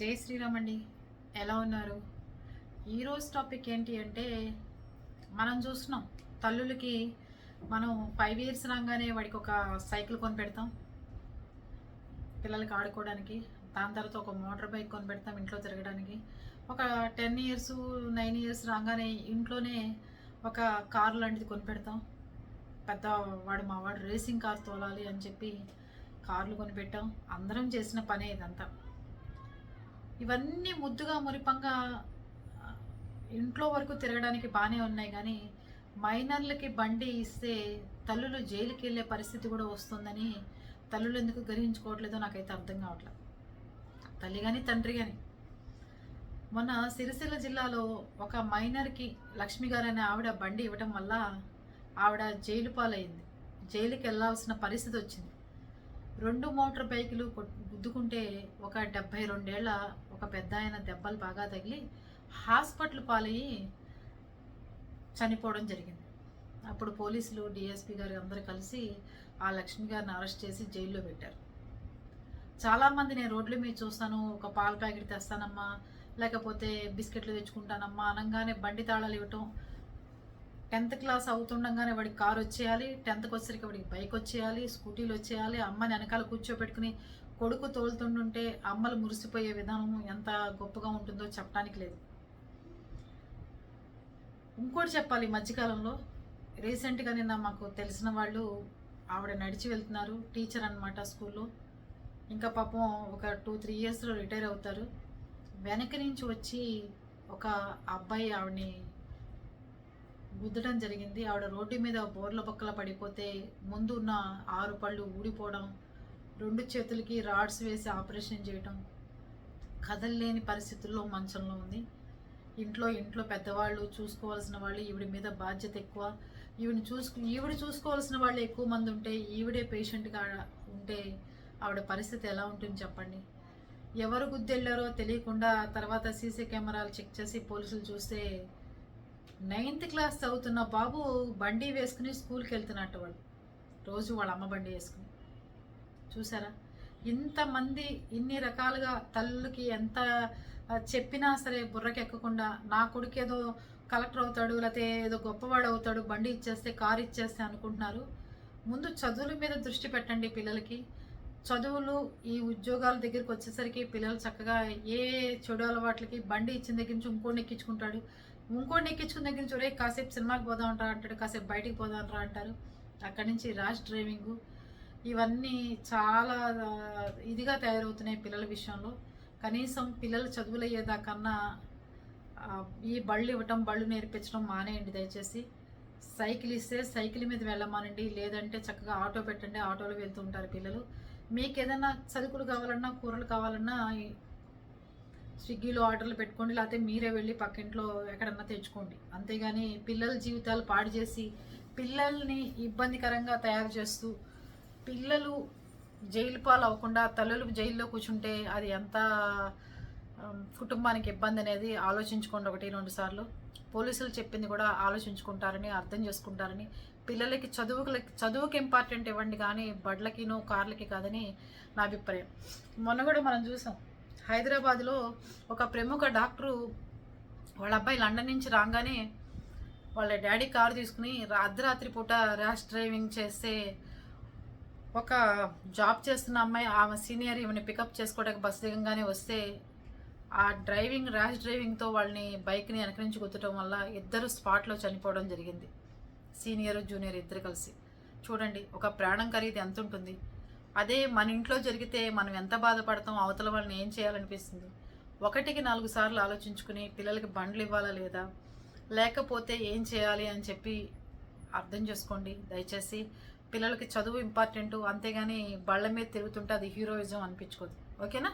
జై శ్రీరామ్ అండి. ఎలా ఉన్నారు? ఈరోజు టాపిక్ ఏంటి అంటే మనం చూస్తున్నాం తల్లులకి మనం ఫైవ్ ఇయర్స్ రాగానే వాడికి ఒక సైకిల్ కొని పెడతాం. పిల్లలకి ఆడుకోవడానికి దాని తర్వాత ఒక మోటార్ బైక్ కొని పెడతాం ఇంట్లో తిరగడానికి. ఒక టెన్ ఇయర్స్ నైన్ ఇయర్స్ రాగానే ఇంట్లోనే ఒక కారు లాంటిది కొని పెడతాం. పెద్ద వాడు మా వాడు రేసింగ్ కార్ తోలాలి అని చెప్పి కార్లు కొనిపెట్టాం అందరం చేసిన పనే ఇదంతా. ఇవన్నీ ముద్దుగా మురిపంగా ఇంట్లో వరకు తిరగడానికి బాగానే ఉన్నాయి. కానీ మైనర్లకి బండి ఇస్తే తల్లులు జైలుకి వెళ్ళే పరిస్థితి కూడా వస్తుందని తల్లులు ఎందుకు గ్రహించుకోవట్లేదో నాకైతే అర్థం కావట్లేదు తల్లి కానీ తండ్రి కానీ మొన్న సిరిసిల్ల జిల్లాలో ఒక మైనర్కి లక్ష్మి గారు అనే ఆవిడ బండి ఇవ్వటం వల్ల ఆవిడ జైలు పాలైంది. జైలుకి వెళ్ళాల్సిన పరిస్థితి వచ్చింది. రెండు మోటార్ బైకులు గుద్దుకుంటే ఒక డెబ్బై రెండేళ్ళ ఒక పెద్ద ఆయన దెబ్బలు బాగా తగిలి హాస్పిటల్ పాలయ్యి చనిపోవడం జరిగింది. అప్పుడు పోలీసులు డిఎస్పీ గారు అందరూ కలిసి ఆ లక్ష్మి గారిని అరెస్ట్ చేసి జైల్లో పెట్టారు. చాలామంది నేను రోడ్ల మీద చూస్తాను ఒక పాల ప్యాకెట్ తెస్తానమ్మా లేకపోతే బిస్కెట్లు తెచ్చుకుంటానమ్మా అనగానే బండి తాళాలు ఇవ్వటం టెన్త్ క్లాస్ అవుతుండగానే వాడికి కార్ వచ్చేయాలి టెన్త్కి వచ్చేసరికి వాడికి బైక్ వచ్చేయాలి స్కూటీలు వచ్చేయాలి అమ్మని వెనకాల కూర్చోపెట్టుకుని కొడుకు తోలుతుంటుంటే అమ్మలు మురిసిపోయే విధానం ఎంత గొప్పగా ఉంటుందో చెప్పడానికి లేదు. ఇంకోటి చెప్పాలి మధ్యకాలంలో రీసెంట్గా నిన్న మాకు తెలిసిన వాళ్ళు ఆవిడ నడిచి వెళ్తున్నారు టీచర్ అనమాట స్కూల్లో. ఇంకా పాపం ఒక టూ త్రీ ఇయర్స్లో రిటైర్ అవుతారు. వెనక నుంచి వచ్చి ఒక అబ్బాయి ఆవిడని గుద్దడం జరిగింది. ఆవిడ రోడ్డు మీద బోర్ల పక్కల పడిపోతే ముందు ఉన్న ఆరు పళ్ళు ఊడిపోవడం రెండు చేతులకి రాడ్స్ వేసి ఆపరేషన్ చేయటం కదలలేని పరిస్థితుల్లో మంచంలో ఉంది. ఇంట్లో ఇంట్లో పెద్దవాళ్ళు చూసుకోవాల్సిన వాళ్ళు ఈవిడ మీద బాధ్యత ఎక్కువ. ఈవిడ చూసుకు ఈవిడ చూసుకోవాల్సిన వాళ్ళు ఎక్కువ మంది ఉంటే ఈవిడే పేషెంట్గా ఉంటే ఆవిడ పరిస్థితి ఎలా ఉంటుంది చెప్పండి? ఎవరు గుద్దెళ్ళారో తెలియకుండా తర్వాత సీసీ కెమెరాలు చెక్ చేసి పోలీసులు చూస్తే నైన్త్ క్లాస్ చదువుతున్న బాబు బండి వేసుకుని స్కూల్కి వెళ్తున్నట్టు వాళ్ళు రోజు వాళ్ళ అమ్మ బండి వేసుకుని. చూసారా? ఇంతమంది ఇన్ని రకాలుగా తల్లులకి ఎంత చెప్పినా సరే బుర్రకి ఎక్కకుండా నా కొడుకు ఏదో కలెక్టర్ అవుతాడు లేకపోతే ఏదో గొప్పవాడు అవుతాడు బండి ఇచ్చేస్తే కారు ఇచ్చేస్తే అనుకుంటున్నారు. ముందు చదువుల మీద దృష్టి పెట్టండి పిల్లలకి. చదువులు ఈ ఉద్యోగాల దగ్గరికి వచ్చేసరికి పిల్లలు చక్కగా ఏ చెడు అలవాట్లకి బండి ఇచ్చిన దగ్గర నుంచి ఇంకోటి ఎక్కించుకుంటాడు. ఇంకోటి ఎక్కించుకున్న దగ్గర నుంచి ఒరే కాసేపు సినిమాకి పోదాం అంటారు అంటాడు కాసేపు బయటికి పోదాం రా అంటారు. అక్కడి నుంచి ర్యాష్ డ్రైవింగ్. ఇవన్నీ చాలా ఇదిగా తయారవుతున్నాయి పిల్లల విషయంలో. కనీసం పిల్లలు చదువులయ్యేదాకన్నా ఈ బళ్ళు ఇవ్వటం బళ్ళు నేర్పించడం మానేయండి దయచేసి. సైకిల్ ఇస్తే సైకిల్ మీద వెళ్ళమానండి. లేదంటే చక్కగా ఆటో పెట్టండి ఆటోలో వెళ్తూ ఉంటారు పిల్లలు. మీకు ఏదైనా సరుకులు కావాలన్నా కూరలు కావాలన్నా స్విగ్గీలో ఆర్డర్లు పెట్టుకోండి లేకపోతే మీరే వెళ్ళి పక్కింట్లో ఎక్కడన్నా తెచ్చుకోండి. అంతేగాని పిల్లల జీవితాలు పాడు చేసి పిల్లల్ని ఇబ్బందికరంగా తయారు చేస్తూ పిల్లలు జైలు పాలు అవ్వకుండా తల్లులు జైల్లో కూర్చుంటే అది ఎంత కుటుంబానికి ఇబ్బంది అనేది ఆలోచించుకోండి ఒకటి రెండు సార్లు. పోలీసులు చెప్పింది కూడా ఆలోచించుకుంటారని అర్థం చేసుకుంటారని. పిల్లలకి చదువుకి చదువుకి ఇంపార్టెంట్ ఇవ్వండి కానీ బడ్లకినో కార్లకి కాదని నా అభిప్రాయం. మొన్న కూడా మనం చూసాం హైదరాబాద్లో ఒక ప్రముఖ డాక్టరు వాళ్ళ అబ్బాయి లండన్ నుంచి రాగానే వాళ్ళ డాడీ కారు తీసుకుని అర్ధరాత్రి పూట ర్యాష్ డ్రైవింగ్ చేస్తే ఒక జాబ్ చేస్తున్న అమ్మాయి ఆమె సీనియర్ ఈమెని పికప్ చేసుకోవడానికి బస్ దిగంగానే వస్తే ఆ డ్రైవింగ్ ర్యాష్ డ్రైవింగ్తో వాళ్ళని బైక్ని వెనక నుంచి గుద్దటం వల్ల ఇద్దరు స్పాట్లో చనిపోవడం జరిగింది. సీనియర్ జూనియర్ ఇద్దరు కలిసి. చూడండి ఒక ప్రాణం ఖరీదు ఎంత ఉంటుంది? అదే మన ఇంట్లో జరిగితే మనం ఎంత బాధపడతాం అవతల వాళ్ళని ఏం చేయాలనిపిస్తుంది? ఒకటికి నాలుగు సార్లు ఆలోచించుకుని పిల్లలకి బండ్లు ఇవ్వాలా లేదా? లేకపోతే ఏం చేయాలి అని చెప్పి అర్థం చేసుకోండి. దయచేసి పిల్లలకి చదువు ఇంపార్టెంట్ అంతేగాని బళ్ళ మీద తిరుగుతుంటే అది హీరోయిజం అనిపించుకోదు. ఓకేనా?